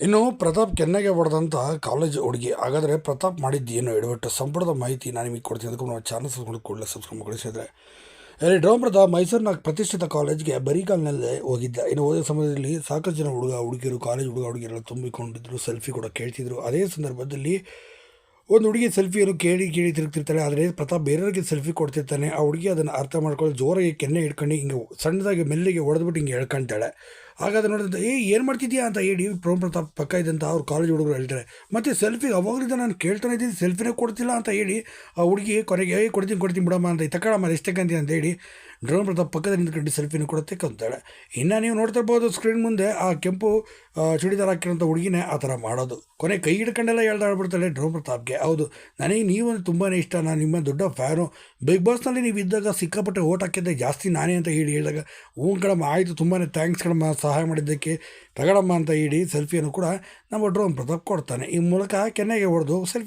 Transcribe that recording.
ಇನ್ನು ಪ್ರತಾಪ್ ಕೆನ್ನೆಗೆ ಹೊಡೆದಂಥ ಕಾಲೇಜ್ ಹುಡುಗಿ. ಹಾಗಾದರೆ ಪ್ರತಾಪ್ ಮಾಡಿದ್ದು ಏನು ಎಡವಟ್ಟು ಸಂಪುಟದ ಮಾಹಿತಿ ನಾನು ನಿಮಗೆ ಕೊಡ್ತೀನಿ. ಅದಕ್ಕೂ ನಾವು ಚಾನಲ್ ಸಬ್ಸ್ಕೊಂಡು ಕೂಡಲೇ ಸಬ್ಸ್ಕ್ರೈಬ್ ಮಾಡಿಸಿದ್ರೆ. ಅಲ್ಲಿ ಡ್ರೋಮ್ ಪ್ರತಾಪ್ ಮೈಸೂರಿನ ಪ್ರತಿಷ್ಠಿತ ಕಾಲೇಜ್ಗೆ ಬರಿಗಾಲ್ನಲ್ಲೇ ಹೋಗಿದ್ದ. ಇನ್ನು ಹೋದ ಸಮಯದಲ್ಲಿ ಸಾಕಷ್ಟು ಜನ ಹುಡುಗ ಹುಡುಗಿಯರು ಕಾಲೇಜ್ ಹುಡುಗ ಹುಡುಗಿಯರೆಲ್ಲ ತುಂಬಿಕೊಂಡಿದ್ದರು ಸೆಲ್ಫಿ ಕೂಡ ಕೇಳ್ತಿದ್ರು. ಅದೇ ಸಂದರ್ಭದಲ್ಲಿ ಒಂದು ಹುಡುಗಿ ಸೆಲ್ಫಿಯನ್ನು ಕೇಳಿ ಕೇಳಿ ತಿರುಗ್ತಿರ್ತಾಳೆ. ಆದರೆ ಪ್ರತಾಪ್ ಬೇರೆಯವರಿಗೆ ಸೆಲ್ಫಿ ಕೊಡ್ತಿರ್ತಾನೆ. ಆ ಹುಡುಗಿ ಅದನ್ನು ಅರ್ಥ ಮಾಡ್ಕೊಳ್ಳಿ, ಜೋರಾಗಿ ಕೆನ್ನೆ ಹಿಡ್ಕೊಂಡು ಹಿಂಗೆ ಸಣ್ಣದಾಗಿ ಮೆಲ್ಲಿಗೆ ಹೊಡೆದ್ಬಿಟ್ಟು ಹಿಂಗೆ ಹೇಳ್ಕೊಂತಾಳೆ. ಆಗ ನೋಡಿದಂಥ ಏ, ಏನು ಮಾಡ್ತಿದ್ಯಾ? ಅಂತ ಹೇಳಿ ಪ್ರೋಮ್ ಪ್ರತಾಪ್ ಪಕ್ಕ ಇದ್ದಂತ ಅವ್ರು ಕಾಲೇಜ್ ಹುಡುಗರು ಹೇಳ್ತಾರೆ ಮತ್ತು ಸೆಲ್ಫಿ ಅವಾಗಲಿಂದ ನಾನು ಕೇಳ್ತಾನೆ ಇದ್ದೀನಿ ಸೆಲ್ಫಿನೇ ಕೊಡ್ತಿಲ್ಲ ಅಂತ ಹೇಳಿ ಆ ಹುಡುಗಿ ಕೊನೆಗೆ, ಏ, ಕೊಡ್ತೀನಿ ಕೊಡ್ತೀನಿ ಬಿಡಮ್ಮ ಅಂತ ತಗೊಳಮ್ಮ ಎಷ್ಟು ತಗೊಂತೀನಿ ಅಂತ ಹೇಳಿ ಡ್ರೋನ್ ಪ್ರತಾಪ್ ಪಕ್ಕದಲ್ಲಿ ನಿಂತ್ಕೊಂಡು ಸೆಲ್ಫಿನ ಕೊಡುತ್ತೆ ಕಂತಾಳೆ. ಇನ್ನು ನೀವು ನೋಡ್ತಿರ್ಬೋದು ಸ್ಕ್ರೀನ್ ಮುಂದೆ ಆ ಕೆಂಪು ಚುಡಿದಾರ ಹಾಕಿರೋಂಥ ಹುಡುಗಿನೇ ಆ ಥರ ಮಾಡೋದು. ಕೊನೆ ಕೈ ಹಿಡ್ಕೊಂಡೆಲ್ಲ ಹೇಳ್ದಾಡ್ಬಿಡ್ತಾಳೆ ಡ್ರೋನ್ ಪ್ರತಾಪ್ಗೆ. ಹೌದು, ನನಗೆ ನೀವು ತುಂಬಾ ಇಷ್ಟ, ನಾನು ನಿಮ್ಮ ದೊಡ್ಡ ಫ್ಯಾನು ಬಿಗ್ ಬಾಸ್ನಲ್ಲಿ ನೀವು ಇದ್ದಾಗ ಸಿಕ್ಕಾಪಟ್ಟೆ ಓಟ್ ಹಾಕಿದ್ದೆ ಜಾಸ್ತಿ ನಾನೇ ಅಂತ ಹೇಳಿ ಹೇಳಿದಾಗ, ಹ್ಞೂ ಕಣಮ್ಮ, ಆಯಿತು ತುಂಬಾ ಥ್ಯಾಂಕ್ಸ್ ಕಣಮ್ಮ ಸಹಾಯ ಮಾಡಿದ್ದಕ್ಕೆ ತಗಡಮ್ಮ ಅಂತ ಇಡಿ ಸೆಲ್ಫಿಯನ್ನು ಕೂಡ ನಮ್ಮ ಡ್ರೋನ್ ಪ್ರತಾಪ್ ಕೊಡ್ತಾನೆ. ಈ ಮೂಲಕ ಕೆನ್ನೆಗೆ ಹೊಡೆದು ಸೆಲ್ಫಿ